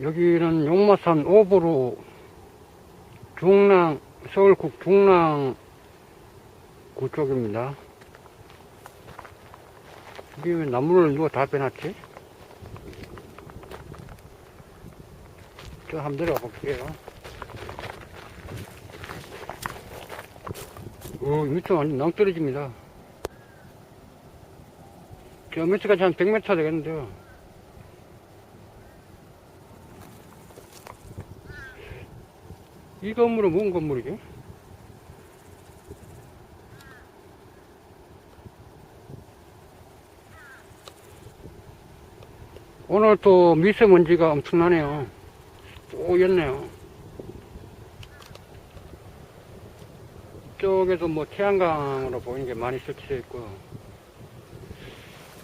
여기는 용마산 오브로 중랑, 서울국 중랑 구 쪽입니다. 이게 왜 나무를 누가 다 빼놨지? 저 한번 내려가 볼게요. 어, 밑에 완전 낭떨어집니다. 저 밑에까지 한 100m 되겠는데요. 이 건물은 뭔 건물이지? 오늘 또 미세먼지가 엄청나네요. 또였네요. 이쪽에도 뭐 태양광으로 보이는 게 많이 설치되어 있고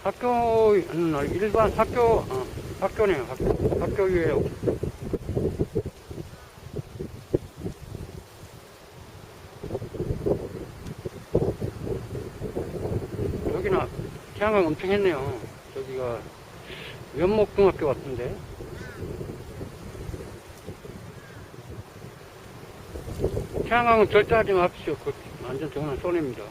학교는 일반 학교 어, 학교네요 학교 학교 위에 여기는 태양광 엄청 했네요. 저기가 연목중학교 같은데. 태양광은 절대 하지 마십시오. 그 완전 정말 손해입니다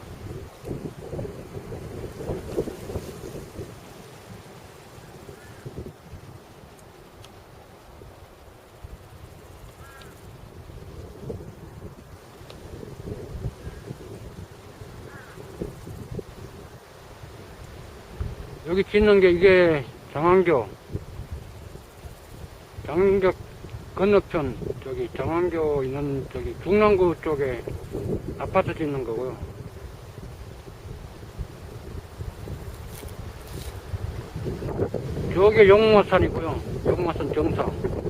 여기 짓는 게 이게 정안교 장교 건너편 저기 정안교 있는 저기 중랑구 쪽에 아파트 짓는 거고요. 저게 용마산 이고요. 용마산 정상.